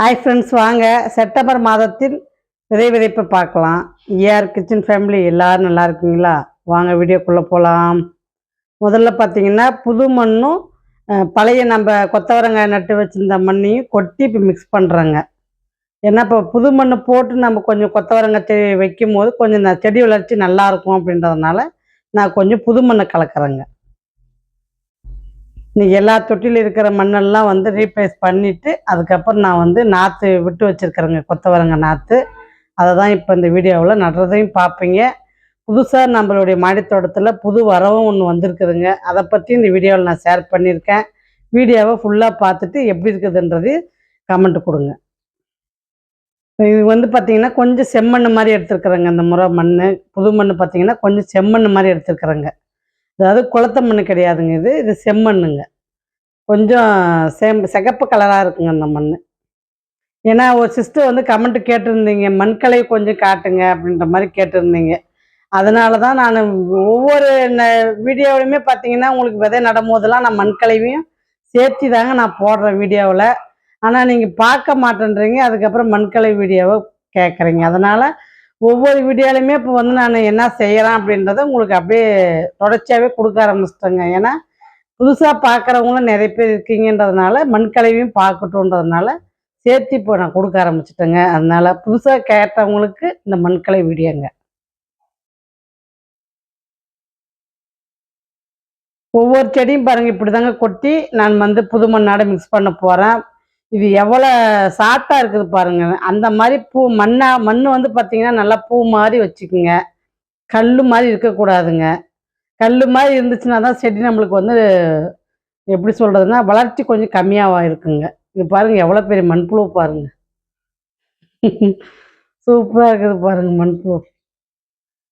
Hi friends வாங்க. September மாதத்தில் விதை விதைப்பை பார்க்கலாம். ஏஆர் கிச்சன் ஃபேமிலி எல்லோரும் நல்லா இருக்கீங்களா? வாங்க வீடியோக்குள்ளே போகலாம் முதல்ல பார்த்தீங்கன்னா புது மண்ணும் பழைய நம்ம கொத்தவரங்காய் நட்டு வச்சிருந்த மண்ணையும் கொட்டி இப்போ மிக்ஸ் பண்ணுறாங்க ஏன்னா இப்போ புது மண் போட்டு நம்ம கொஞ்சம் கொத்தவரங்காய் செடி வைக்கும் போது கொஞ்சம் இந்த செடி வளர்ச்சி நல்லா இருக்கும் அப்படின்றதுனால நான் கொஞ்சம் புது மண்ணை கலக்கிறேங்க. இன்னைக்கு எல்லா தொட்டியில் இருக்கிற மண்ணெல்லாம் வந்து ரீப்ளேஸ் பண்ணிவிட்டு அதுக்கப்புறம் நான் வந்து நாற்று விட்டு வச்சுருக்கிறேங்க கொத்தவரங்க நாற்று அதை தான் இப்போ இந்த வீடியோவில் நடுறதையும் பார்ப்பீங்க புதுசாக நம்மளுடைய மாடித்தோட்டத்தில் புது வரவும் ஒன்று வந்திருக்குதுங்க. அதை பற்றி இந்த வீடியோவில் நான் ஷேர் பண்ணியிருக்கேன். வீடியோவை ஃபுல்லாக பார்த்துட்டு எப்படி இருக்குதுன்றது கமெண்ட் கொடுங்க. இது வந்து பார்த்தீங்கன்னா கொஞ்சம் செம்மண் மாதிரி எடுத்துருக்குறேங்க இந்த முறை மண் புது மண் பார்த்தீங்கன்னா கொஞ்சம் செம்மண் மாதிரி எடுத்துருக்குறேங்க. அதாவது குளத்த மண் கிடையாதுங்க இது. இது செம்மண்ணுங்க. கொஞ்சம் செம் சிகப்பு கலராக இருக்குங்க அந்த மண் ஏன்னா ஒரு சிஸ்டர் வந்து கமெண்ட் கேட்டிருந்தீங்க மண்கலை கொஞ்சம் காட்டுங்க அப்படின்ற மாதிரி கேட்டிருந்தீங்க. அதனால தான் நான் ஒவ்வொரு வீடியோவிலையுமே பார்த்தீங்கன்னா உங்களுக்கு விதை நடும்போதெல்லாம் நான் மண்கலைவையும் சேர்த்து தாங்க நான் போடுறேன் வீடியோவில். ஆனால் நீங்கள் பார்க்க மாட்டேன்றீங்க அதுக்கப்புறம் மண்கலை வீடியோவை கேட்குறீங்க. அதனால் ஒவ்வொரு வீடியோலையுமே இப்போ வந்து நான் என்ன செய்கிறேன் அப்படின்றத உங்களுக்கு அப்படியே தொடர்ச்சியாகவே கொடுக்க ஆரம்பிச்சிட்டேங்க. ஏன்னா புதுசாக பார்க்குறவங்களும் நிறைய பேர் இருக்கீங்கன்றதுனால மண்கலையும் பார்க்கட்டுன்றதுனால சேர்த்து இப்போ நான் கொடுக்க ஆரம்பிச்சிட்டேங்க. அதனால புதுசாக கேட்டவங்களுக்கு இந்த மண்கலை வீடியோங்க. ஒவ்வொரு செடியும் பாருங்கள் இப்படி தாங்க கொட்டி நான் வந்து புது மண்ணாடை மிக்ஸ் பண்ண போகிறேன் இது எவ்வளோ சாத்தா இருக்குது பாருங்க. அந்த மாதிரி பூ மண்ணா மண் வந்து பார்த்தீங்கன்னா நல்லா பூ மாதிரி வச்சுக்குங்க. கல் மாதிரி இருக்கக்கூடாதுங்க கல் மாதிரி இருந்துச்சுன்னா தான் செடி நம்மளுக்கு வந்து எப்படி சொல்கிறதுனா வளர்ச்சி கொஞ்சம் கம்மியாக இருக்குங்க. இது பாருங்கள் எவ்வளோ பெரிய மண்புழு பாருங்க. சூப்பராக இருக்குது பாருங்கள் மண்புழு.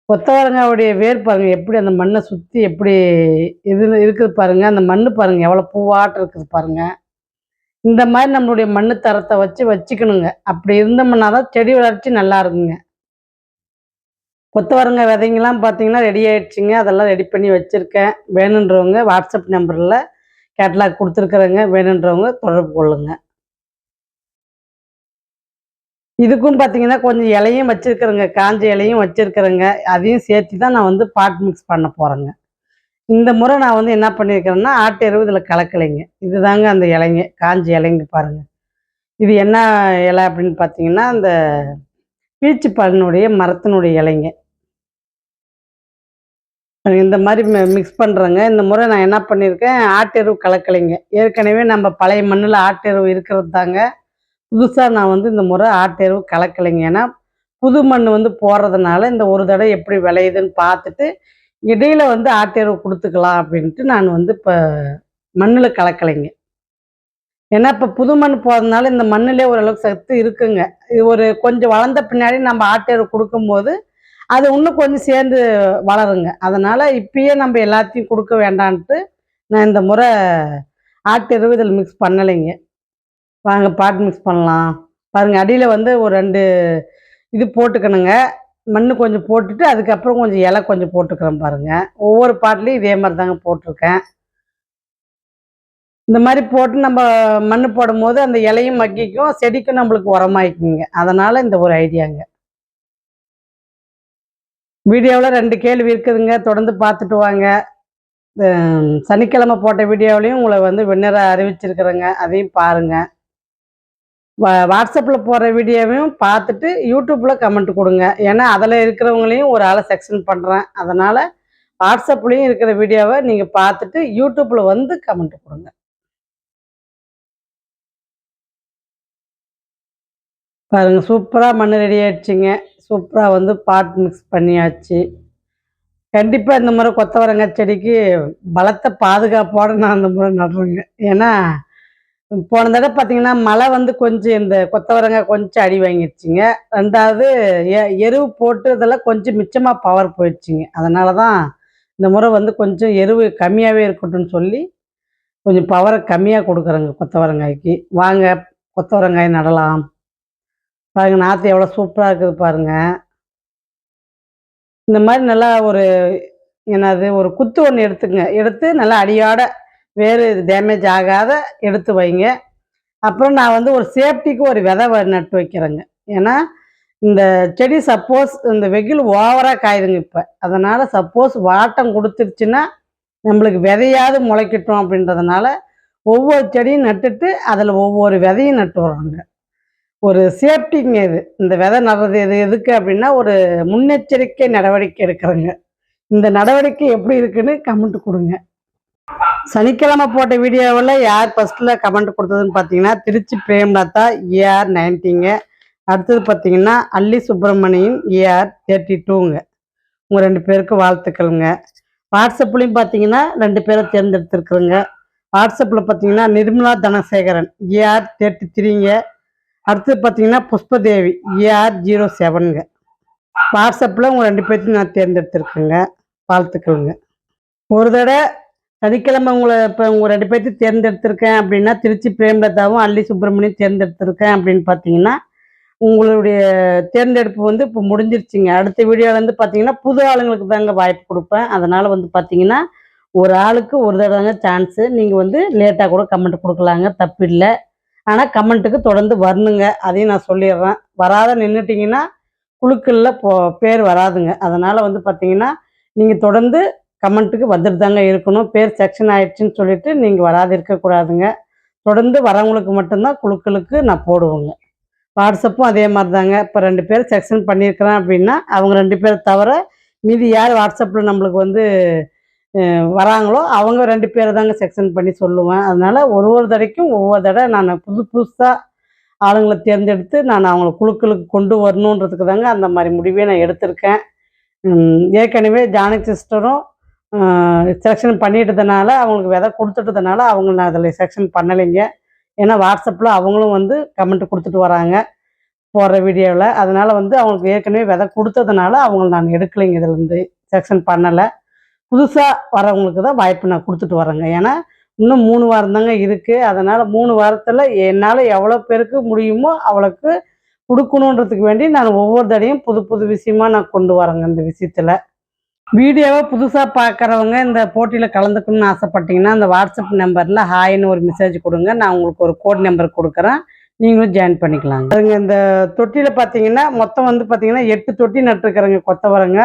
கொத்தவரங்காவுடைய வேர் பாருங்கள் எப்படி அந்த மண்ணை சுற்றி எப்படி இது இருக்குது பாருங்கள் அந்த மண் பாருங்கள் எவ்வளோ பூவாட்டம் இருக்குது பாருங்கள் இந்த மாதிரி நம்மளுடைய மண்ணு தரத்தை வச்சு வச்சுக்கணுங்க. அப்படி இருந்தோம்னா தான் செடி வளர்ச்சி நல்லா இருக்குங்க. கொத்தவரங்க விதைங்கெல்லாம் பார்த்தீங்கன்னா ரெடி ஆயிடுச்சுங்க. அதெல்லாம் ரெடி பண்ணி வச்சுருக்கேன். வேணுன்றவங்க வாட்ஸ்அப் நம்பரில் கேட்லாக் கொடுத்துருக்குறேங்க. வேணுன்றவங்க தொடர்பு கொள்ளுங்க. இதுக்கும் பார்த்தீங்கன்னா கொஞ்சம் இலையும் வச்சுருக்குறேங்க. காஞ்ச இலையும் வச்சுருக்குறேங்க. அதையும் சேர்த்து தான் நான் வந்து பாட் மிக்ஸ் பண்ண போகிறேங்க இந்த முறை நான் வந்து என்ன பண்ணியிருக்கிறேன்னா ஆட்டு எருவு இதில் கலக்கலைங்க. இதுதாங்க அந்த இலைங்க காஞ்சி இலைங்க பாருங்க. இது என்ன இலை அப்படின்னு பார்த்தீங்கன்னா அந்த பீச்சு பழனுடைய மரத்தினுடைய இலைங்க. இந்த மாதிரி மிக்ஸ் பண்ணுறேங்க இந்த முறை நான் என்ன பண்ணியிருக்கேன் ஆட்டு எருவு கலக்கலைங்க. ஏற்கனவே நம்ம பழைய மண்ணில் ஆட்டெருவு இருக்கிறது தாங்க. புதுசாக நான் வந்து இந்த முறை ஆட்டு எருவு கலக்கலைங்க. ஏன்னா புது மண் வந்து போடுறதுனால இந்த ஒரு தடவை எப்படி விளையுதுன்னு பார்த்துட்டு இடையில வந்து ஆத்தேர்வு கொடுத்துக்கலாம் அப்படின்ட்டு நான் வந்து இப்போ மண்ணில் கலக்கலைங்க. ஏன்னா இப்போ புது மண் போகிறதுனால இந்த மண்ணிலே ஓரளவுக்கு சத்து இருக்குங்க. இது ஒரு கொஞ்சம் வளர்ந்த பின்னாடி நம்ம ஆட்டேர்வு கொடுக்கும்போது அது இன்னும் கொஞ்சம் சேர்ந்து வளருங்க. அதனால் இப்பயே நம்ம எல்லாத்தையும் கொடுக்க வேண்டான்ட்டு நான் இந்த முறை ஆட்டெருவு இதில் மிக்ஸ் பண்ணலைங்க. வாங்க பாட்டு மிக்ஸ் பண்ணலாம். பாருங்கள் அடியில் வந்து ஒரு ரெண்டு இது போட்டுக்கணுங்க. மண் கொஞ்சம் போட்டுட்டு அதுக்கப்புறம் கொஞ்சம் இலை கொஞ்சம் போட்டுக்கிறேன் பாருங்க. ஒவ்வொரு பாட்லேயும் இதே மாதிரி தாங்க போட்டிருக்கேன். இந்த மாதிரி போட்டு நம்ம மண் போடும்போது அந்த இலையும் மக்கிக்கும் செடிக்கும் நம்மளுக்கு உரமாயிக்குங்க. அதனால இந்த ஒரு ஐடியாங்க. வீடியோவில் ரெண்டு கேள்வி இருக்குதுங்க. தொடர்ந்து பார்த்துட்டு வாங்க. சனிக்கிழமை போட்ட வீடியோவிலையும் உங்களை வந்து வின்னரை அறிவிச்சிருக்கிறேங்க. அதையும் பாருங்கள் வாட்ஸ்அப்பில் போடுற வீடியோவையும் பார்த்துட்டு யூடியூப்பில் கமெண்ட் கொடுங்க. ஏன்னா அதில் இருக்கிறவங்களையும் ஒரு ஆளை செக்ஷன் பண்ணுறேன் அதனால் வாட்ஸ்அப்லேயும் இருக்கிற வீடியோவை நீங்கள் பார்த்துட்டு யூடியூப்பில் வந்து கமெண்ட் கொடுங்க. பாருங்க சூப்பராக மண் ரெடி ஆகிடுச்சிங்க சூப்பராக வந்து பாட் மிக்ஸ் பண்ணியாச்சு. கண்டிப்பாக இந்த முறை கொத்தவரங்காய் செடிக்கு பலத்த பாதுகாப்போடு நான் அந்த முறை நடுறேங்க. ஏன்னா போன தடவை பார்த்தீங்கன்னா மழை வந்து கொஞ்சம் இந்த கொத்தவரங்காய் கொஞ்சம் அடி வாங்கிடுச்சிங்க. ரெண்டாவது எ- எருவு போட்டு இதெல்லாம் கொஞ்சம் மிச்சமாக பவர் போயிடுச்சிங்க. அதனால தான் இந்த முறை வந்து கொஞ்சம் எருவு கம்மியாகவே இருக்கட்டும்னு சொல்லி கொஞ்சம் பவரை கம்மியாக கொடுக்குறேங்க கொத்தவரங்காய்க்கு. வாங்க கொத்தவரங்காய் நடலாம். பாருங்கள் நாற்று எவ்வளோ சூப்பராக இருக்குது பாருங்கள் இந்த மாதிரி நல்லா ஒரு என்னது ஒரு குத்து ஒன்று எடுத்துங்க எடுத்து நல்லா அடியோட வேறு இது டேமேஜ் ஆகாத எடுத்து வைங்க. அப்புறம் நான் வந்து ஒரு சேஃப்டிக்கு ஒரு விதை நட்டு வைக்கிறேங்க. ஏன்னா இந்த செடி சப்போஸ் இந்த வெயில் ஓவராக காயுதுங்க இப்போ. அதனால் சப்போஸ் வாட்டம் கொடுத்துருச்சுன்னா நம்மளுக்கு விதையாவது முளைக்கட்டும் அப்படின்றதுனால ஒவ்வொரு செடியும் நட்டுட்டு அதில் ஒவ்வொரு விதையும் நட்டு வர்றாங்க. ஒரு சேஃப்டிங்க இது. இந்த விதை நடுறது எது எதுக்கு அப்படின்னா ஒரு முன்னெச்சரிக்கை நடவடிக்கை எடுக்கிறேங்க. இந்த நடவடிக்கை எப்படி இருக்குன்னு கமெண்ட் கொடுங்க. சனிக்கிழமை போட்ட வீடியோவில் யார் ஃபர்ஸ்ட்டில் கமெண்ட் கொடுத்ததுன்னு பார்த்தீங்கன்னா திருச்சி பிரேம்லதா ஏஆர் நைன்ட்டிங்க அடுத்தது பார்த்தீங்கன்னா அல்லி சுப்பிரமணியன் ஏஆர் தேர்ட்டி டூங்க உங்கள் ரெண்டு பேருக்கு வாழ்த்துக்கள்ங்க. வாட்ஸ்அப்லேயும் பார்த்தீங்கன்னா ரெண்டு பேரை தேர்ந்தெடுத்துருக்குறேங்க. வாட்ஸ்அப்பில் பார்த்தீங்கன்னா நிர்மலா தனசேகரன் ஏஆர் தேர்ட்டி த்ரீங்க அடுத்தது பார்த்தீங்கன்னா புஷ்பதேவி ஏஆர் ஜீரோ செவனுங்க வாட்ஸ்அப்பில் உங்கள் ரெண்டு பேர்த்தையும் நான் தேர்ந்தெடுத்துருக்குறேங்க. வாழ்த்துக்கள்ங்க. ஒரு தடவை சனிக்கிழமை உங்களை இப்போ உங்கள் ரெண்டு பேர்த்தையும் தேர்ந்தெடுத்திருக்கேன் அப்படின்னா திருச்சி பிரேம்லதாவும் அல்லி சுப்பிரமணியம் தேர்ந்தெடுத்திருக்கேன் அப்படின்னு பார்த்தீங்கன்னா உங்களுடைய தேர்ந்தெடுப்பு வந்து இப்போ முடிஞ்சிருச்சுங்க. அடுத்த வீடியோவில் வந்து பார்த்தீங்கன்னா புது ஆளுங்களுக்கு தாங்க வாய்ப்பு கொடுப்பேன். அதனால் வந்து பார்த்தீங்கன்னா ஒரு ஆளுக்கு ஒரு தடவைங்க சான்ஸு நீங்கள் வந்து லேட்டாக கூட கமெண்ட் கொடுக்கலாங்க. தப்பு இல்லை. ஆனால் கமெண்ட்டுக்கு தொடர்ந்து வரணுங்க. அதையும் நான் சொல்லிடுறேன். வராத நின்றுட்டிங்கன்னா குழுக்களில் போ பேர் வராதுங்க. அதனால் வந்து பார்த்தீங்கன்னா நீங்கள் தொடர்ந்து கமெண்ட்டுக்கு வந்துட்டு தாங்க இருக்கணும். பேர் செக்ஷன் ஆயிடுச்சுன்னு சொல்லிட்டு நீங்கள் வராது இருக்கக்கூடாதுங்க தொடர்ந்து வரவங்களுக்கு மட்டும்தான் குழுக்களுக்கு நான் போடுவேங்க. வாட்ஸ்அப்பும் அதே மாதிரி தாங்க இப்போ ரெண்டு பேர் செக்ஷன் பண்ணியிருக்கிறேன் அப்படின்னா அவங்க ரெண்டு பேர் தவிர மீதி யார் வாட்ஸ்அப்பில் நம்மளுக்கு வந்து வராங்களோ அவங்க ரெண்டு பேரை தாங்க செக்ஷன் பண்ணி சொல்லுவேன். அதனால் ஒரு ஒரு தடவைக்கும் ஒவ்வொரு தடவை நான் புது புதுசாக ஆளுங்களை தேர்ந்தெடுத்து நான் அவங்கள குழுக்களுக்கு கொண்டு வரணுன்றதுக்கு தாங்க அந்த மாதிரி முடிவே நான் எடுத்திருக்கேன். ஏற்கனவே ஜானகி சிஸ்டரும் செலெக்ஷன் பண்ணிட்டதுனால அவங்களுக்கு விதை கொடுத்துட்டதுனால அவங்க நான் அதில் செலெக்ஷன் பண்ணலைங்க. ஏன்னா வாட்ஸ்அப்பில் அவங்களும் வந்து கமெண்ட் கொடுத்துட்டு வராங்க போடுற வீடியோவில். அதனால் வந்து அவங்களுக்கு ஏற்கனவே விதை கொடுத்ததுனால அவங்கள நான் எடுக்கலைங்க இதுலேருந்து. செலெக்ஷன் பண்ணலை. புதுசாக வரவங்களுக்கு தான் வாய்ப்பு நான் கொடுத்துட்டு வரேங்க. ஏன்னா இன்னும் மூணு வாரம் தாங்க இருக்குது அதனால் மூணு வாரத்தில் என்னால் எவ்வளோ பேருக்கு முடியுமோ அவ்வளோக்கு கொடுக்கணுன்றதுக்கு வேண்டி நான் ஒவ்வொரு தடையும் புது புது விஷயமா நான் கொண்டு வரேங்க இந்த விஷயத்தில். வீடியோவை புதுசாக பார்க்குறவங்க இந்த போட்டியில் கலந்துக்கணும்னு ஆசைப்பட்டீங்கன்னா அந்த வாட்ஸ்அப் நம்பரில் ஹாய்னு ஒரு மெசேஜ் கொடுங்க. நான் உங்களுக்கு ஒரு கோட் நம்பர் கொடுக்குறேன். நீங்களும் ஜாயின் பண்ணிக்கலாங்க. அதுங்க இந்த தொட்டியில் பார்த்தீங்கன்னா மொத்தம் வந்து பார்த்தீங்கன்னா எட்டு தொட்டி நட்டுருக்குறேங்க கொத்தவரங்க.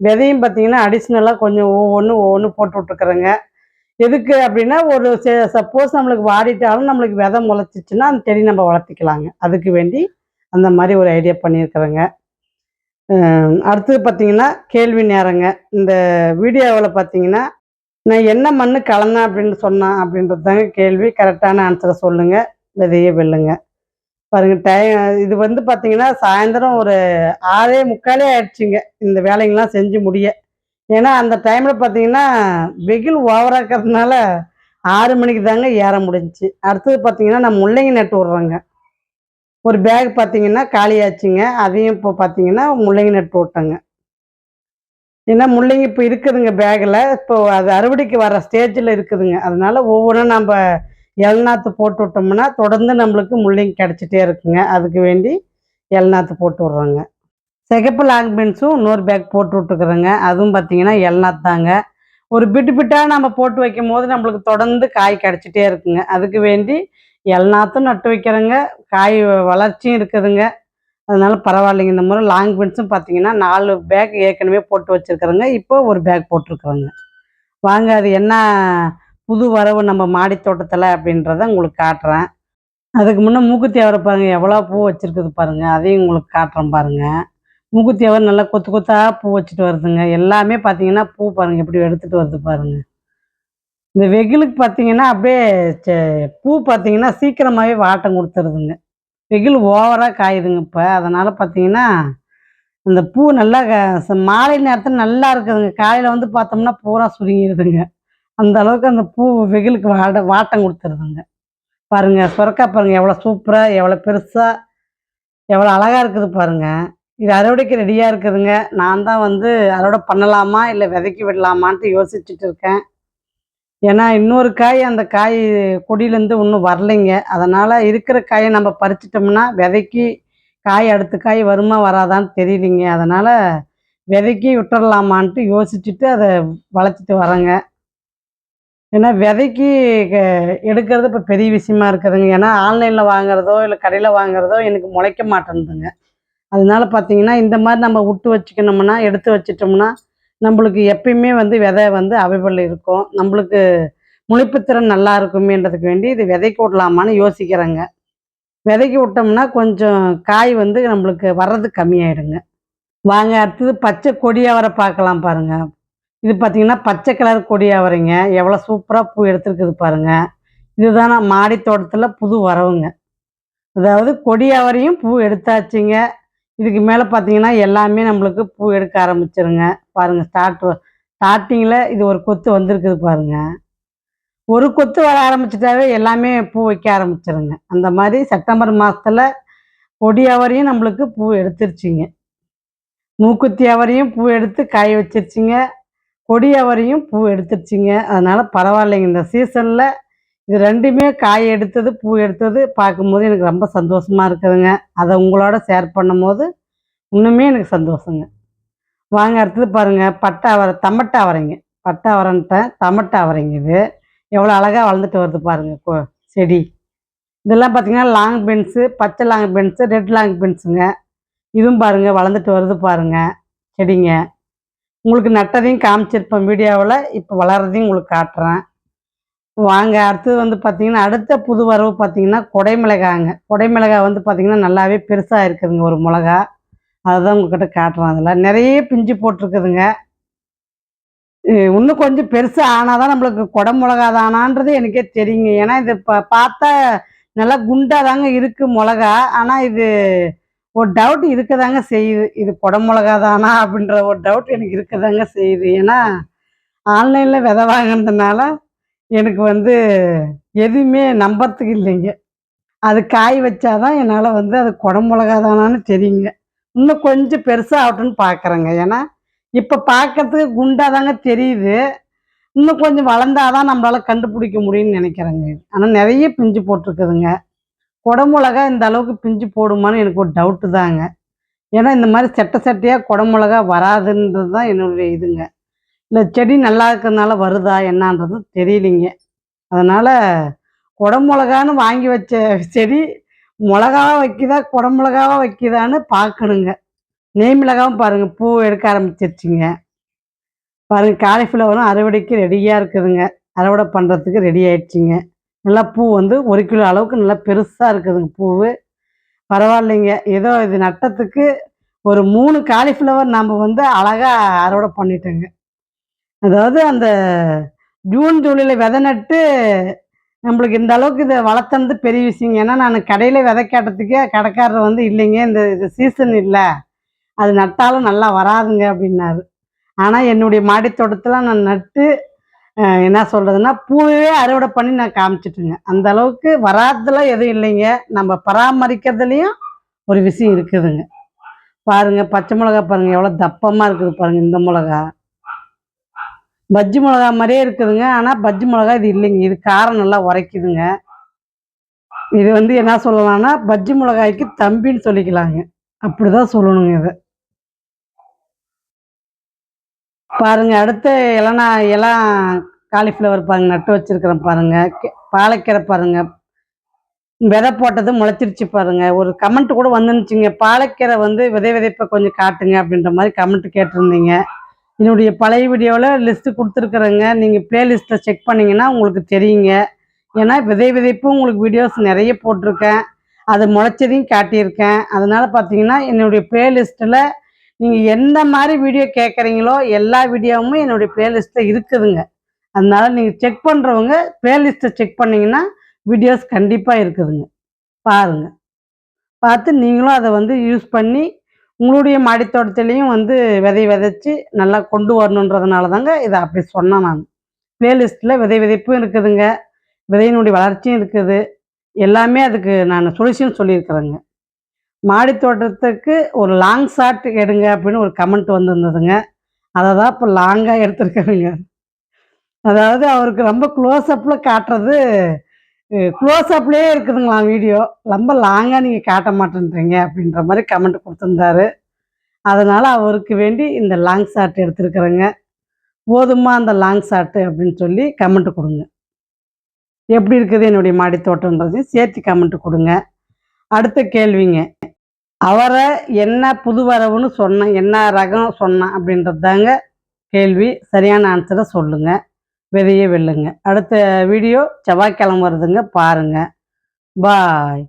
விதையும் பார்த்தீங்கன்னா அடிஷ்னலாக கொஞ்சம் ஒவ்வொன்று ஒவ்வொன்று போட்டு விட்டுருக்குறேங்க. எதுக்கு அப்படின்னா ஒரு சப்போஸ் நம்மளுக்கு வாடிட்டாலும் நம்மளுக்கு விதை முளைச்சிச்சுன்னா அந்த செடி நம்ம வளர்த்திக்கலாங்க. அதுக்கு வேண்டி அந்த மாதிரி ஒரு ஐடியா பண்ணியிருக்கிறேங்க. அடுத்தது பார்த்தீங்கன்னா கேள்வி நேரங்க. இந்த வீடியோவில் பார்த்தீங்கன்னா நான் என்ன மண் கலந்தேன் அப்படின்னு சொன்னேன் அப்படின்றது தாங்க கேள்வி. கரெக்டான ஆன்சரை சொல்லுங்கள் விதையே வெல்லுங்க. பாருங்கள் டைம் இது வந்து பார்த்தீங்கன்னா சாயந்தரம் ஒரு ஆறே முக்காலே ஆயிடுச்சுங்க. இந்த வேலைங்கெல்லாம் செஞ்சு முடிய. ஏன்னா அந்த டைமில் பார்த்தீங்கன்னா வெயில் ஓவராக இருக்கிறதுனால ஆறு மணிக்கு தாங்க ஏற முடிஞ்சிச்சு. அடுத்தது பார்த்தீங்கன்னா நான் முள்ளங்கி நட்டு விட்றேங்க. ஒரு பேக் பார்த்தீங்கன்னா காலியாச்சுங்க. அதையும் இப்போ பார்த்தீங்கன்னா முள்ளங்கி நட்டு விட்டேங்க ஏன்னா முள்ளங்கி இப்போ இருக்குதுங்க பேக்கில் இப்போ அது அறுவடைக்கு வர ஸ்டேஜில் இருக்குதுங்க. அதனால ஒவ்வொன்றும் நம்ம எல்நாத்து போட்டு விட்டோம்னா தொடர்ந்து நம்மளுக்கு முள்ளங்கி கிடச்சிட்டே இருக்குங்க. அதுக்கு வேண்டி எல்நாத்து போட்டு விட்றோங்க. சிகப்பு லாங் பீன்ஸும் இன்னொரு பேக் போட்டு விட்டுக்குறோங்க. அதுவும் பார்த்தீங்கன்னா எல்நாத் தாங்க. ஒரு பிட்டு பிட்டாக நம்ம போட்டு வைக்கும் போது நம்மளுக்கு தொடர்ந்து காய் கிடச்சிட்டே இருக்குங்க. அதுக்கு வேண்டி எல்லாத்தும் நட்டு வைக்கிறேங்க. காய் வளர்ச்சியும் இருக்குதுங்க. அதனால பரவாயில்லைங்க. இந்த முறை லாங் பீன்ஸும் பார்த்தீங்கன்னா நாலு பேக் ஏற்கனவே போட்டு வச்சுருக்குறேங்க. இப்போ ஒரு பேக் போட்டிருக்குறோங்க. வாங்க அது என்ன புது வரவு நம்ம மாடி தோட்டத்தில் அப்படின்றத உங்களுக்கு காட்டுறேன். அதுக்கு முன்னே மூக்குத்தி அவரை பாருங்கள் எவ்வளோ பூ வச்சுருக்குது பாருங்க. அதையும் உங்களுக்கு காட்டுறேன் பாருங்கள் மூக்குத்தி அவர் நல்லா கொத்து கொத்தாக பூ வச்சுட்டு வருதுங்க. எல்லாமே பார்த்தீங்கன்னா பூ பாருங்க. எப்படி எடுத்துகிட்டு வருது பாருங்கள் இந்த வெயிலுக்கு பார்த்தீங்கன்னா அப்படியே செ- பூ பார்த்தீங்கன்னா சீக்கிரமாகவே வாட்டம் கொடுத்துருதுங்க. வெயில் ஓவராக காயுதுங்க இப்போ. அதனால் பார்த்தீங்கன்னா இந்த பூ நல்லா க- ச- மாலை நேரத்தில் நல்லா இருக்குதுங்க. காலையில் வந்து பார்த்தோம்னா பூரா சுருங்கிடுதுங்க அந்த அளவுக்கு அந்த பூ வெயிலுக்கு வாட வாட்டம் கொடுத்துருதுங்க. பாருங்க சுரக்கா பாருங்க எவ்வளோ சூப்பராக எவ்வளோ பெருசாக எவ்வளோ அழகாக இருக்குது பாருங்க. இது அறுவடைக்கு ரெடியாக இருக்குதுங்க. நான் தான் வந்து அறுவடை பண்ணலாமா இல்லை விதைக்கி விடலாமான்ட்டு யோசிச்சுட்டு இருக்கேன். ஏன்னா இன்னொரு காய் அந்த காய் கொடியிலேருந்து இன்னும் வரலைங்க. அதனால் இருக்கிற காயை நம்ம பறிச்சிட்டோம்னா விதைக்கி காய் அடுத்த காய் வருமா வராதான்னு தெரியலிங்க. அதனால் விதைக்கி விட்டுறலாமான்ட்டு யோசிச்சுட்டு அதை வளர்த்துட்டு வரேங்க ஏன்னா விதைக்கு க- எடுக்கிறது இப்போ பெரிய விஷயமா இருக்குதுங்க. ஏன்னா ஆன்லைனில் வாங்குறதோ இல்லை கடையில் வாங்குறதோ எனக்கு முளைக்க மாட்டேன்துங்க. அதனால பார்த்தீங்கன்னா இந்த மாதிரி நம்ம விட்டு வச்சுக்கணும்னா எடுத்து வச்சிட்டோம்னா நம்மளுக்கு எப்பயுமே வந்து விதை வந்து அவைபிள் இருக்கும். நம்மளுக்கு முளைப்புத்திறன் நல்லா இருக்குமேன்றதுக்கு வேண்டி இது விதைக்கு விடலாமான்னு யோசிக்கிறேங்க. விதைக்கு விட்டோம்னா கொஞ்சம் காய் வந்து நம்மளுக்கு வர்றது கம்மியாயிடுங்க. வாங்க அடுத்தது பச்சை கொடியாவரை பார்க்கலாம் பாருங்க. இது பார்த்தீங்கன்னா பச்சை கலர் கொடியாவரைங்க எவ்வளோ சூப்பராக பூ எடுத்துருக்குது பாருங்க. இதுதான் நான் மாடி தோட்டத்தில் புது வரவுங்க அதாவது கொடியாவரையும் பூ எடுத்தாச்சுங்க. இதுக்கு மேலே பார்த்தீங்கன்னா எல்லாமே நம்மளுக்கு பூ எடுக்க ஆரம்பிச்சிருங்க. பாருங்கள் ஸ்டார்ட் ஸ்டார்டிங்கில் இது ஒரு கொத்து வந்திருக்குது பாருங்க. ஒரு கொத்து வர ஆரம்பிச்சிட்டாவே எல்லாமே பூ வைக்க ஆரம்பிச்சிருங்க. அந்த மாதிரி செப்டம்பர் மாதத்தில் கொடியாவரையும் நம்மளுக்கு பூ எடுத்துருச்சிங்க. மூக்குத்தி அவரையும் பூ எடுத்து காய வச்சிருச்சிங்க. கொடி அவரையும் பூ எடுத்துருச்சிங்க. அதனால் பரவாயில்லைங்க. இந்த சீசனில் இது ரெண்டுமே காய் எடுத்தது பூ எடுத்தது பார்க்கும்போது எனக்கு ரொம்ப சந்தோஷமா இருக்குதுங்க. அதை உங்களோட ஷேர் பண்ணும்போது இன்னுமே எனக்கு சந்தோஷங்க. வாங்க அடுத்தது பாருங்க. பட்டை அவரை தமட்டை அவரைங்க. பட்டை அவரைன்ட்டேன் தமட்டை அவரைங்க இது. எவ்வளோ அழகாக வளர்ந்துட்டு வருது பாருங்கள் கோ செடி. இதெல்லாம் பார்த்தீங்கன்னா லாங் பென்ஸு பச்சை லாங் பென்ஸு ரெட் லாங் பென்ஸுங்க இதுவும் பாருங்கள் வளர்ந்துட்டு வருது பாருங்க செடிங்க. உங்களுக்கு நட்டதையும் காமிச்சிருப்பேன் வீடியோவில். இப்போ வளர்றதையும் உங்களுக்கு காட்டுறேன். வாங்க அடுத்தது வந்து பார்த்தீங்கன்னா அடுத்த புது வரவு பார்த்தீங்கன்னா கொடைமிளகாங்க கொடைமிளகாய் வந்து பார்த்தீங்கன்னா நல்லாவே பெருசாக இருக்குதுங்க ஒரு மிளகா. அதுதான் உங்ககிட்ட காட்டுறேன் அதில். நிறைய பிஞ்சு போட்டிருக்குதுங்க. இன்னும் கொஞ்சம் பெருசாக ஆனால் தான் நம்மளுக்கு குடை மிளகா தானான்றது எனக்கே தெரியுங்க. ஏன்னா இது இப்போ பார்த்தா நல்லா குண்டாக தாங்க இருக்குது மிளகா. ஆனால் இது ஒரு டவுட் இருக்கதாங்க செய்யுது. இது குடை மிளகா தானா அப்படின்ற ஒரு டவுட் எனக்கு இருக்கதாங்க செய்யுது. ஏன்னா ஆன்லைனில் விதை வாங்கினதுனால எனக்கு வந்து எதுவுமே நம்புறதுக்கு இல்லைங்க. அது காய் வச்சாதான் என்னால் வந்து அது குடை தானான்னு தெரியுங்க. இன்னும் கொஞ்சம் பெருசாக ஆகட்டும்னு பார்க்குறேங்க ஏன்னா இப்போ பார்க்கறதுக்கு குண்டாக தாங்க தெரியுது. இன்னும் கொஞ்சம் வளர்ந்தாதான் நம்மளால் கண்டுபிடிக்க முடியும்னு நினைக்கிறேங்க. ஆனால் நிறைய பிஞ்சு போட்டிருக்குதுங்க. குடமிளகா இந்த அளவுக்கு பிஞ்சு போடுமான்னு எனக்கு ஒரு டவுட்டு தாங்க. ஏன்னா இந்த மாதிரி செட்டை செட்டையாக குடமிளகா வராதுன்றது தான் என்னுடைய இதுங்க. இல்லை செடி நல்லா இருக்கிறதுனால வருதா என்னன்றது தெரியலிங்க. அதனால் குடமிளகான்னு வாங்கி வச்ச செடி மிளகாவா வைக்குதா குடமிளகாவா வைக்குதான்னு பார்க்கணுங்க. நெய் மிளகாவும் பாருங்கள் பூ எடுக்க ஆரம்பிச்சிருச்சுங்க. பாருங்கள் காலிஃப்ளவரும் அறுவடைக்கு ரெடியாக இருக்குதுங்க. அறுவடை பண்ணுறதுக்கு ரெடி ஆயிடுச்சுங்க. நல்லா பூ வந்து ஒரு கிலோ அளவுக்கு நல்லா பெருசாக இருக்குதுங்க பூவு. பரவாயில்லைங்க. ஏதோ இது நட்டத்துக்கு ஒரு மூணு காலிஃப்ளவர் நம்ம வந்து அழகாக அறுவடை பண்ணிட்டோங்க. அதாவது அந்த ஜூன் ஜூலையில் விதை நட்டு நம்மளுக்கு இந்த அளவுக்கு இதை வளர்த்தனது பெரிய விஷயங்க. ஏன்னா நான் கடையில் விதை கேட்டதுக்கே கடைக்காரர் வந்து இல்லைங்க இந்த இது சீசன் இல்லை. அது நட்டாலும் நல்லா வராதுங்க அப்படின்னாரு. ஆனால் என்னுடைய மாடித்தோட்டத்தில் நான் நட்டு என்ன சொல்கிறதுன்னா பூவே அறுவடை பண்ணி நான் காமிச்சிட்டுங்க. அந்த அளவுக்கு வராததுல எதுவும் இல்லைங்க. நம்ம பராமரிக்கிறதுலையும் ஒரு விஷயம் இருக்குதுங்க. பாருங்கள் பச்சை மிளகா பாருங்கள் எவ்வளோ தப்பமாக இருக்குது பாருங்கள் இந்த மிளகா. பஜ்ஜி மிளகா மாதிரியே இருக்குதுங்க. ஆனால் பஜ்ஜி மிளகா இது இல்லைங்க. இது காரம் நல்லா உரைக்குதுங்க. இது வந்து என்ன சொல்லலாம்னா பஜ்ஜி மிளகாய்க்கு தம்பின்னு சொல்லிக்கலாங்க. அப்படிதான் சொல்லணுங்க இதை. பாருங்க அடுத்து இலனா எல்லாம் காலிஃப்ளவர் பாருங்க நட்டு வச்சிருக்கிறேன் பாருங்க. கே- பாருங்க. விதை போட்டது முளைச்சிருச்சு பாருங்க. ஒரு கமெண்ட் கூட வந்துருந்துச்சுங்க பாலைக்கீரை வந்து விதை விதைப்பை கொஞ்சம் காட்டுங்க அப்படின்ற மாதிரி கமெண்ட் கேட்டிருந்தீங்க. என்னுடைய பழைய வீடியோவில் லிஸ்ட்டு கொடுத்துருக்குறேங்க. நீங்கள் ப்ளேலிஸ்ட்டை செக் பண்ணிங்கன்னா உங்களுக்கு தெரியுங்க. ஏன்னா விதை விதைப்பும் உங்களுக்கு வீடியோஸ் நிறைய போட்டிருக்கேன். அது முளைச்சதையும் காட்டியிருக்கேன். அதனால் பார்த்தீங்கன்னா என்னுடைய ப்ளேலிஸ்ட்டில் நீங்கள் எந்த மாதிரி வீடியோ கேட்குறீங்களோ எல்லா வீடியோவுமே என்னுடைய ப்ளேலிஸ்ட்டில் இருக்குதுங்க. அதனால் நீங்கள் செக் பண்ணுறவங்க ப்ளேலிஸ்ட்டை செக் பண்ணிங்கன்னா வீடியோஸ் கண்டிப்பாக இருக்குதுங்க. பாருங்கள் பார்த்து நீங்களும் அதை வந்து யூஸ் பண்ணி உங்களுடைய மாடித்தோட்டத்துலேயும் வந்து விதை விதைச்சி நல்லா கொண்டு வரணுன்றதுனால தாங்க இதை அப்படி சொன்னேன் நான். ப்ளேலிஸ்ட்டில் விதை விதைப்பும் இருக்குதுங்க. விதையினுடைய வளர்ச்சியும் இருக்குது. எல்லாமே அதுக்கு நான் சொல்யூஷன் சொல்லியிருக்கிறேங்க. மாடித்தோட்டத்துக்கு ஒரு லாங் ஷாட் எடுங்க அப்படின்னு ஒரு கமெண்ட் வந்திருந்ததுங்க. அதை தான் இப்போ லாங்காக எடுத்திருக்கிறேங்க அதாவது அவருக்கு ரொம்ப க்ளோஸ்அப்பில் காட்டுறது க்ளோஸ்அப்லேயே இருக்குதுங்களா வீடியோ ரொம்ப லாங்காக நீங்கள் காட்ட மாட்டேன்றீங்க அப்படின்ற மாதிரி கமெண்ட் கொடுத்துருந்தாரு. அதனால் அவருக்கு வேண்டி இந்த லாங் ஷாட் எடுத்துருக்குறேங்க. போதுமா அந்த லாங் ஷாட்டு அப்படின்னு சொல்லி கமெண்ட் கொடுங்க. எப்படி இருக்குது என்னுடைய மாடி தோட்டன்றதையும் சேர்த்து கமெண்ட் கொடுங்க. அடுத்த கேள்விங்க. அவரை என்ன புது வரவுன்னு சொன்னேன் என்ன ரகம் சொன்னேன் அப்படின்றது தாங்க கேள்வி. சரியான ஆன்சரை சொல்லுங்கள் விதையை வெல்லுங்க அடுத்த வீடியோ செவ்வாய்க்கிழமை வருதுங்க. பாருங்க. பாய்.